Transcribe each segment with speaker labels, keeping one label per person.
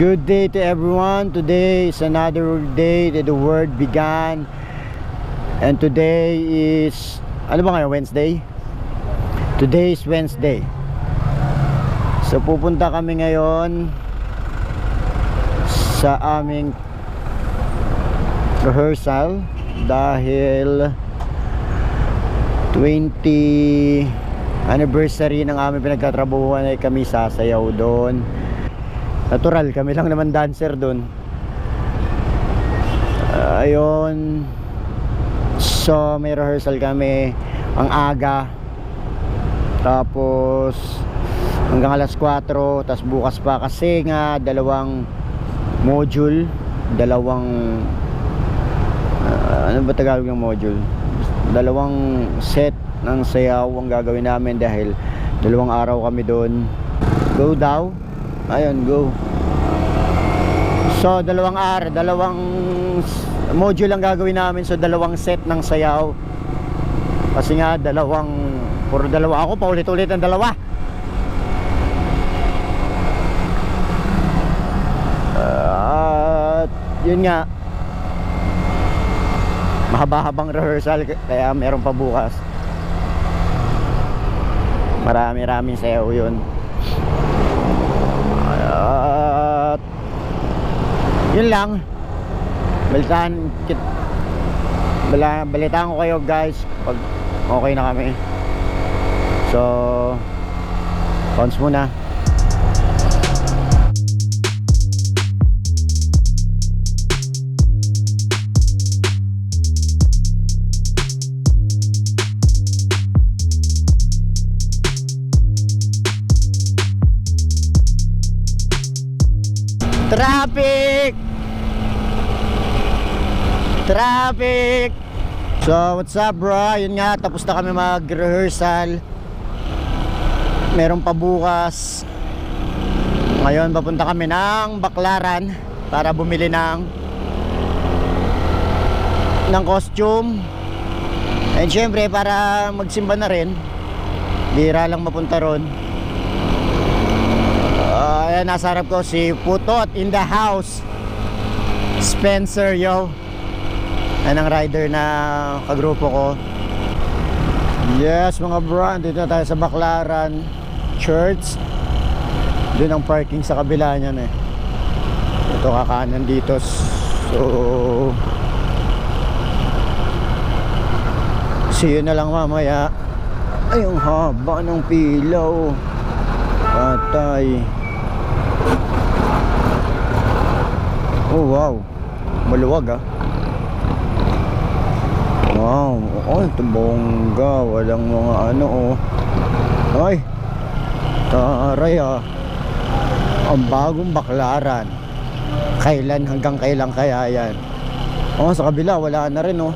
Speaker 1: Good day to everyone. Today is another day that the word began. And today is ano ba ngayon? Wednesday? Today is Wednesday. So pupunta kami ngayon sa aming rehearsal dahil 20 anniversary ng aming pinagkatrabuhan ay kami sasayaw doon. Natural, kami lang naman dancer doon. Ah, ayun. So, may rehearsal kami ang aga. Tapos hanggang alas 4, tapos bukas pa kasi nga dalawang module, dalawang ah, ano ba Tagalog ng module? Dalawang set ng sayaw ang gagawin namin dahil dalawang araw kami doon. Go daw. Ayun, go. So, dalawang araw, dalawang module ang gagawin namin. So, dalawang set ng sayaw. Kasi nga, dalawang, puro dalawa ako, paulit-ulit ang dalawa. At, yun nga, mahaba-habang rehearsal, kaya meron pa bukas. Marami-raming sayaw yun. At yun lang. Balitaan kit bala, balitaan ko kayo guys pag okay na kami. So Cons muna. Traffic! Traffic! So, what's up bro? Yun nga, tapos na kami mag-rehearsal. Meron pa bukas. Ngayon, papunta kami ng Baklaran para bumili ng ng costume. And syempre, para magsimba na rin. Bira lang mapunta ron. Ayan, nasa harap ko si Putot in the house. Spencer, yo. Yan ang rider na kagrupo ko. Yes, mga bro, dito na tayo sa Baclaran Church. Doon ang parking sa kabila niyan eh. Ito kakanan dito. So, see you na lang mamaya. Ay, ang haba ng pilaw. Patay. Oh, wow. Maluwag ah. Wow. Ay, ito bongga. Walang mga ano oh. Ay. Taray ah. Ang bagong baklaran. Kailan hanggang kailan kaya yan? Oh, sa kabila wala na rin oh.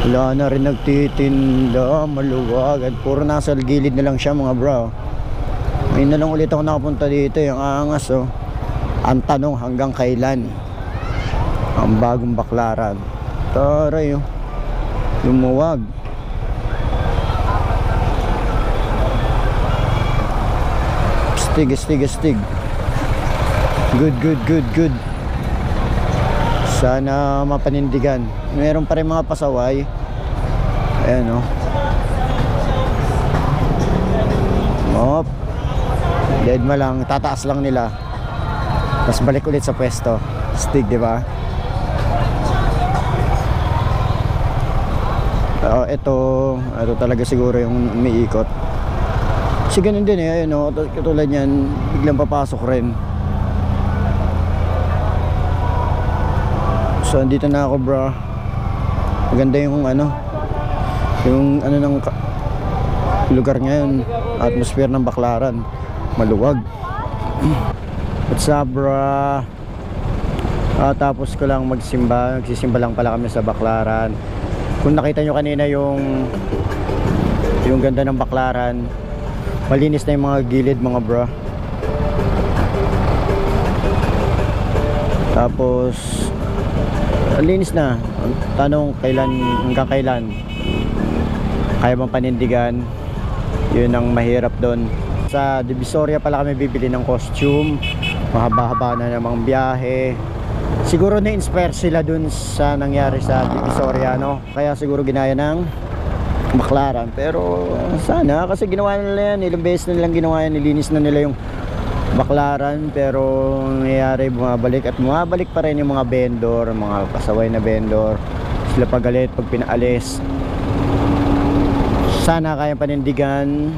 Speaker 1: Wala na rin nagtitinda, maluwag at puro nasa gilid na lang siya mga bro. Ngayon na lang ulit ako nakapunta dito, yung angas oh. Ang tanong hanggang kailan? Ang bagong baklaran. Taray oh. Lumuwag. Stig, stig, stig. Good, good, good, good. Sana mapanindigan. Meron pa rin mga pasaway. Ayan oh. Mop. Dead ma lang, tataas lang nila. Tapos balik ulit sa pwesto. Stig, di ba? Oh, ito, ito talaga siguro yung umiikot. Kasi ganun din eh, ayun oh, katulad niyan, biglang papasok rin. So, andito na ako, bro. Maganda yung ano, yung ano ng lugar ngayon, atmosphere ng Baklaran. Maluwag. What's up, bro? Ah, tapos ko lang magsimba, nagsisimba lang pala kami sa Baklaran. Kung nakita nyo kanina yung yung ganda ng Baklaran, malinis na yung mga gilid, mga bro. Tapos linis na. Tanong kailan hanggang kailan kaya bang panindigan? Yun ang mahirap doon. Sa Divisoria pala kami bibili ng costume. Mahaba-haba na namang biyahe. Siguro na-inspire sila dun sa nangyari sa Divisoria no? Kaya siguro ginaya ng McLaren. Pero sana kasi ginawa na nila yan. Ilang beses na nilang ginawa yan. Nilinis na nila yung McLaren. Pero nangyayari bumabalik. At bumabalik pa rin yung mga vendor mga pasaway na vendor. Sila pagalit pag pinaalis. Sana kaya panindigan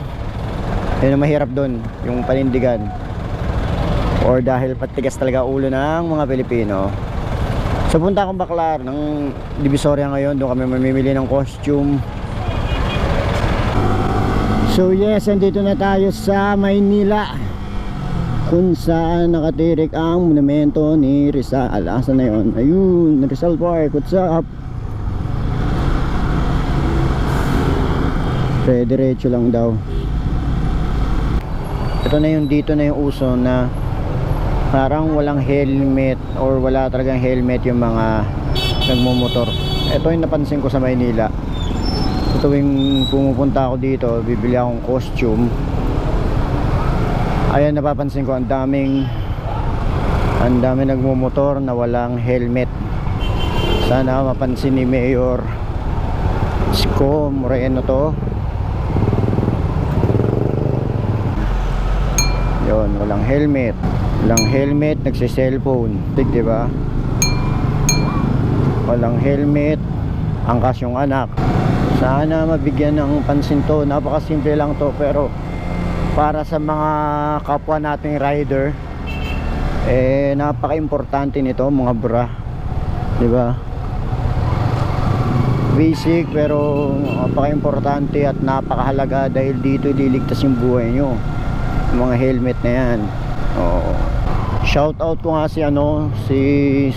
Speaker 1: yun ang mahirap doon yung panindigan. Or dahil patigas talaga ulo ng mga Pilipino. So punta akong baklar ng Divisoria ngayon. Doon kami mamimili ng costume. So yes andito na tayo sa Maynila. Kung saan nakatirik ang monumento ni Rizal. Asa na yun? Ayun Rizal Park. What's up? Pre, diretso lang daw ito na yung dito na yung uso na parang walang helmet or wala talagang helmet yung mga nagmumotor. Ito yung napansin ko sa Maynila. Tuwing pumupunta ako dito bibili akong costume. Ayan napapansin ko ang daming ang daming nagmumotor na walang helmet. Sana mapansin ni Mayor Isko Moreno to yon walang helmet. Walang helmet nagse-cellphone. Tig, di ba? Walang helmet angkas yung anak. Sana mabigyan ng pansin to. Napakasimple lang to pero para sa mga kapwa nating rider eh napaka-importante nito mga bra. Di ba? Basic pero napaka-importante at napakahalaga dahil dito liligtas yung buhay nyo mga helmet na yan. Oo. shout out ko nga si ano si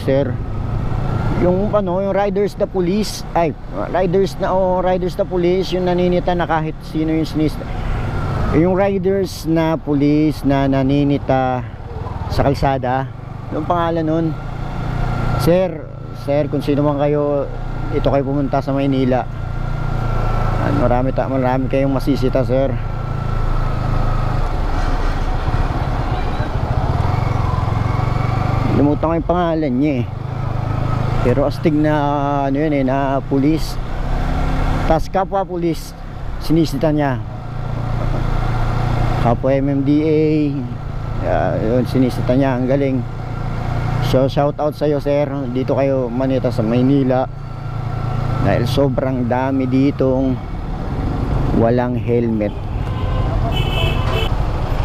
Speaker 1: sir. Yung ano yung riders na police. Ay riders na oh, riders na police. Yung naninita na kahit sino yung sinis yung riders na police na naninita sa kalsada. Yung pangalan nun? Sir sir kung sino man kayo ito kayo pumunta sa Maynila. Marami, ta marami kayong masisita sir limutan ko yung pangalan niya eh. Pero astig na ano yun eh na pulis. Tas kapwa pulis sinisita niya. Kapwa MMDA uh, yun sinisita niya. Ang galing. So shout out sa iyo sir. Dito kayo manita sa Maynila. Dahil sobrang dami ditong walang helmet.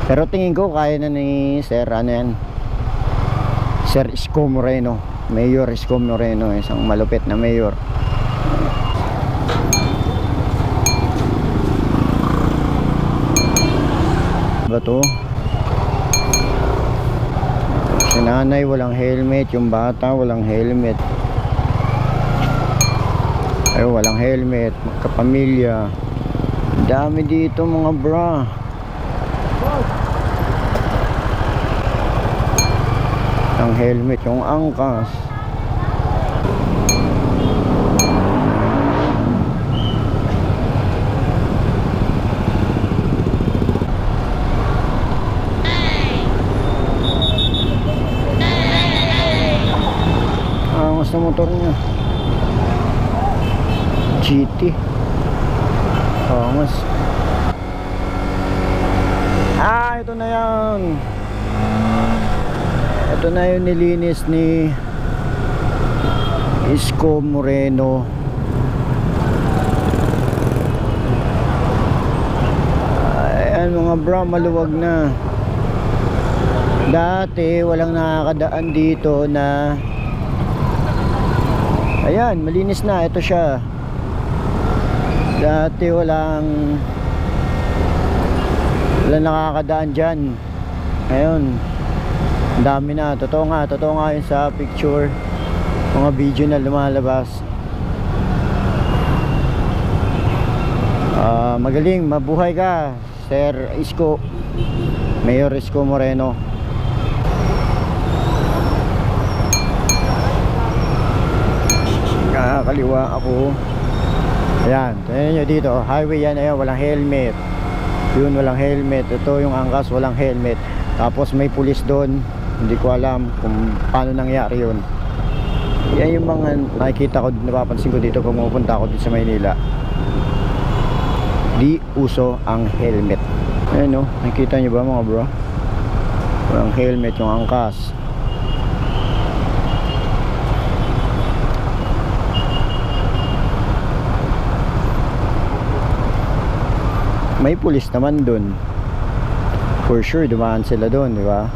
Speaker 1: Pero tingin ko kaya na ni sir ano yan Sir Isko Moreno Mayor Isko Moreno isang malupit na mayor. Ba to? Si nanay walang helmet. Yung bata walang helmet. Ay walang helmet. Kapamilya dami dito mga bra ang helmet yung angkas. Angas na motor niya? GT angas ah ito na yan ito na yung nilinis ni Isko Moreno. Ayan mga bro maluwag na. Dati walang nakakadaan dito na ayan malinis na ito siya. Dati walang walang nakakadaan dyan. Ngayon dami na. Totoo nga totoo nga yun sa picture. Mga video na lumalabas. Ah, magaling. Mabuhay ka Sir Isko. Mayor Isko Moreno. Kakaliwa ako. Ayan tingnan nyo dito. Highway yan ayan walang helmet. Yun walang helmet. Ito yung angkas walang helmet. Tapos may pulis doon Hindi ko alam kung paano nangyari yun. Yan yung mga nakikita ko, napapansin ko dito kung pupunta ako dito sa Maynila. Di uso ang helmet. Ayan o, nakikita nyo ba mga bro? Walang helmet yung angkas. May pulis naman dun. For sure, dumaan sila dun, di ba?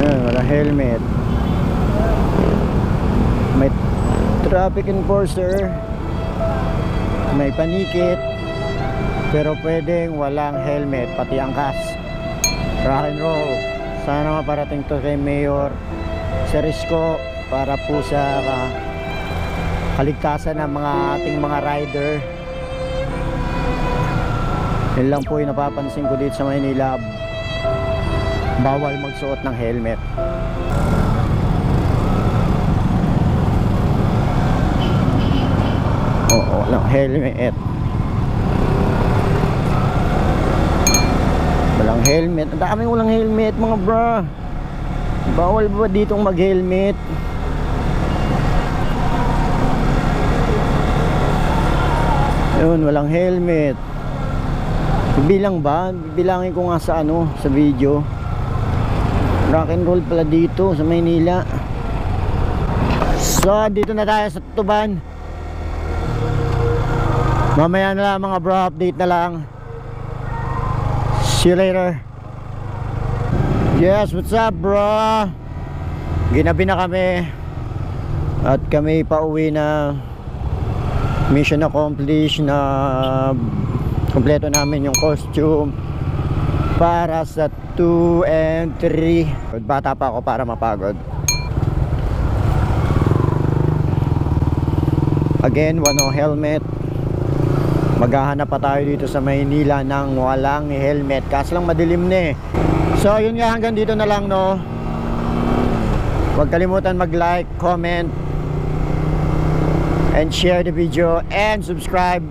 Speaker 1: Ayan, wala helmet. May traffic enforcer. May panikit. Pero pwedeng walang helmet, pati angkas. Rock and roll. Sana maparating to kay Mayor Serisco para po sa ka- kaligtasan ng mga ating mga rider. Yun lang po yung napapansin ko dito sa Maynila. Bawal magsuot ng helmet. Walang helmet. Walang helmet. Ang daming walang helmet mga bra. Bawal ba ditong mag-helmet? Yun, walang helmet. Bilang ba? Bibilangin ko nga sa ano, sa video. Rock and roll pala dito sa Maynila. So, dito na tayo sa Tuban. Mamaya na lang mga bro, update na lang. See you later. Yes, what's up bro? Ginabi na kami. At kami pauwi na mission accomplished na kompleto namin yung costume para sa 2 and 3. Bata pa ako para mapagod. Again, wano helmet. Maghahanap pa tayo dito sa Maynila ng walang helmet. Kaso lang madilim na eh. So, yun nga hanggang dito na lang no. Huwag kalimutan mag-like, comment, and share the video and subscribe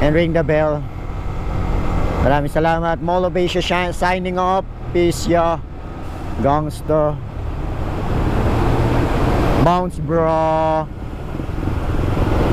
Speaker 1: and ring the bell. Maraming salamat. Molo Besia shi- signing off. Peace ya. Gangsta. Bounce bro.